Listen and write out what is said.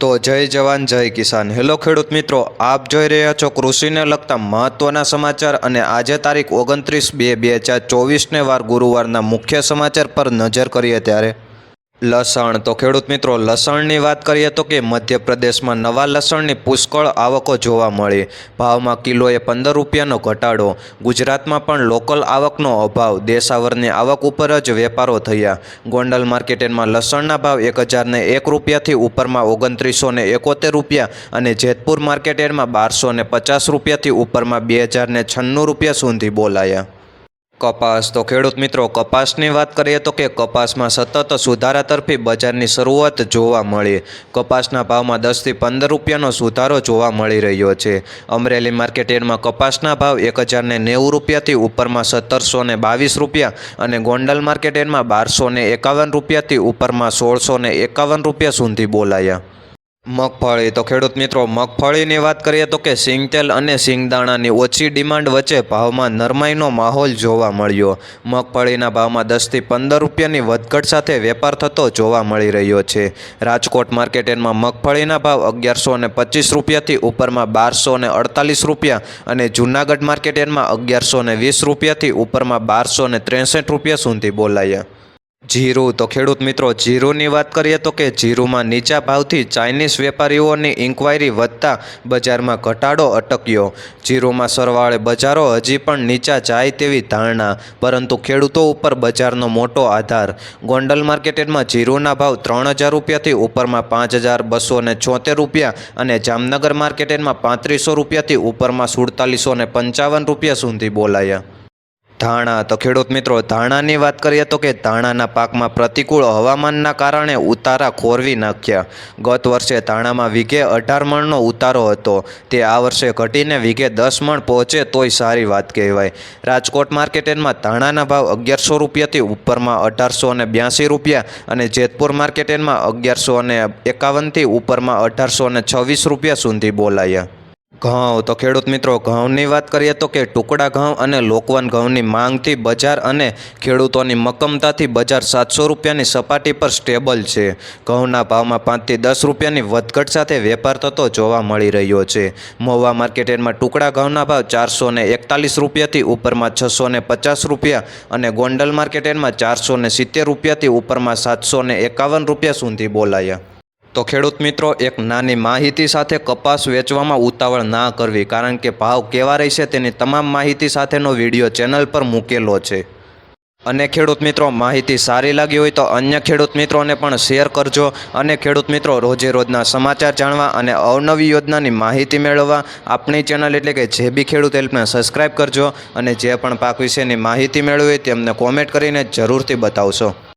તો જય જવાન, જય કિસાન. હેલો ખેડૂત મિત્રો, આપ જોઈ રહ્યા છો કૃષિને લગતા મહત્ત્વના સમાચાર અને આજે તારીખ ઓગણત્રીસ બે બે હજાર ચોવીસને વાર ગુરુવારના મુખ્ય સમાચાર પર નજર કરીએ ત્યારે લસણ. તો ખેડૂત મિત્રો, લસણની વાત કરીએ તો કે મધ્યપ્રદેશમાં નવા લસણની પુષ્કળ આવકો જોવા મળી. ભાવમાં કિલોએ પંદર રૂપિયાનો ઘટાડો. ગુજરાતમાં પણ લોકલ આવકનો અભાવ. દેશાવરની આવક ઉપર જ વેપારો થયા. ગોંડલ માર્કેટમાં લસણના ભાવ એક હજારને એક રૂપિયાથી ઉપરમાં ઓગણત્રીસો ને એકોતેર રૂપિયા અને જેતપુર માર્કેટમાં બારસો ને પચાસ રૂપિયાથી ઉપરમાં બે હજારને છન્નું રૂપિયા સુધી બોલાયા. કપાસ. તો ખેડૂત મિત્રો, કપાસની વાત કરીએ તો કે કપાસમાં સતત સુધારા તરફી બજારની શરૂઆત જોવા મળી. કપાસના ભાવમાં દસથી પંદર રૂપિયાનો સુધારો જોવા મળી રહ્યો છે. અમરેલી માર્કેટ યાર્ડમાં કપાસના ભાવ એક હજારને નેવું રૂપિયાથી ઉપરમાં સત્તરસો ને બાવીસ રૂપિયા અને ગોંડલ માર્કેટમાં બારસો ને એકાવન રૂપિયાથી ઉપરમાં સોળસો ને એકાવન રૂપિયા સુધી બોલાયા. મગફળી. તો ખેડૂત મિત્રો, મગફળીની વાત કરીએ તો કે સિંગતેલ અને સિંગદાણાની ઓછી ડિમાન્ડ વચ્ચે ભાવમાં નરમાઈનો માહોલ જોવા મળ્યો. મગફળીના ભાવમાં દસથી પંદર રૂપિયાની વધઘટ સાથે વેપાર થતો જોવા મળી રહ્યો છે. રાજકોટ માર્કેટમાં મગફળીના ભાવ અગિયારસો ને પચીસ રૂપિયાથી ઉપરમાં બારસો ને અડતાલીસ રૂપિયા અને જૂનાગઢ માર્કેટમાં અગિયારસો ને વીસ રૂપિયાથી ઉપરમાં બારસો ને ત્રેસઠ રૂપિયા સુધી બોલાયા. જીરું. તો ખેડૂત મિત્રો, જીરુંની વાત કરીએ તો કે જીરુમાં નીચા ભાવથી ચાઇનીઝ વેપારીઓની ઇન્ક્વાયરી વધતા બજારમાં ઘટાડો અટક્યો. જીરુમાં સરવાળે બજારો હજી પણ નીચા જાય તેવી ધારણા, પરંતુ ખેડૂતો ઉપર બજારનો મોટો આધાર. ગોંડલ માર્કેટમાં જીરુના ભાવ ત્રણ હજાર રૂપિયાથી ઉપરમાં પાંચ હજાર બસો ને છોતેર રૂપિયા અને જામનગર માર્કેટમાં પાંત્રીસો રૂપિયાથી ઉપરમાં સુડતાલીસો ને પંચાવન રૂપિયા સુધી બોલાયા. ધાણા. તો ખેડૂત મિત્રો, ધાણાની વાત કરીએ તો કે ધાણાના પાકમાં પ્રતિકૂળ હવામાનના કારણે ઉતારા ખોરવી નાખ્યા. ગત વર્ષે ધાણામાં વીઘે અઢાર મણનો ઉતારો હતો. તે આ વર્ષે ઘટીને વીઘે દસ મણ પહોંચે તોય સારી વાત કહેવાય. રાજકોટ માર્કેટેનમાં ધાણાના ભાવ અગિયારસો રૂપિયાથી ઉપરમાં અઢારસો ને બ્યાસી રૂપિયા અને જેતપુર માર્કેટેનમાં અગિયારસો ને એકાવનથી ઉપરમાં અઢારસો અને છવ્વીસ રૂપિયા સુધી બોલાયા. ઘઉં, તો ખેડૂત મિત્રો, ઘઉંની વાત કરીએ તો કે ટુકડા ઘઉં અને લોકવન ઘઉંની માંગથી બજાર અને ખેડૂતોની મક્કમતાથી બજાર સાતસો રૂપિયાની સપાટી પર સ્ટેબલ છે. ઘઉંના ભાવમાં પાંચથી દસ રૂપિયાની વધઘટ સાથે વેપાર થતો જોવા મળી રહ્યો છે. મહુવા માર્કેટમાં ટુકડા ઘઉંના ભાવ ચારસો ને એકતાલીસ રૂપિયાથી ઉપરમાં છસો ને પચાસ રૂપિયા અને ગોંડલ માર્કેટમાં ચારસો ને સિત્તેર રૂપિયાથી ઉપરમાં સાતસો ને એકાવન રૂપિયા સુધી બોલાયા. તો ખેડૂત મિત્રો, એક નાની માહિતી સાથે કપાસ વેચવામાં ઉતાવળ ના કરવી, કારણ કે ભાવ કેવા રહેશે તેની તમામ માહિતી સાથેનો વીડિયો ચેનલ પર મૂકેલો છે. અને ખેડૂત મિત્રો, માહિતી સારી લાગી હોય તો અન્ય ખેડૂત મિત્રોને પણ શેર કરજો અને ખેડૂત મિત્રો રોજે રોજના સમાચાર જાણવા અને અવનવી યોજનાની માહિતી મેળવવા આપણી ચેનલ એટલે કે જે બી ખેડૂત હેલ્પને સબસ્ક્રાઈબ કરજો અને જે પણ પાક વિશેની માહિતી મેળવી તેમને કોમેન્ટ કરીને જરૂરથી બતાવશો.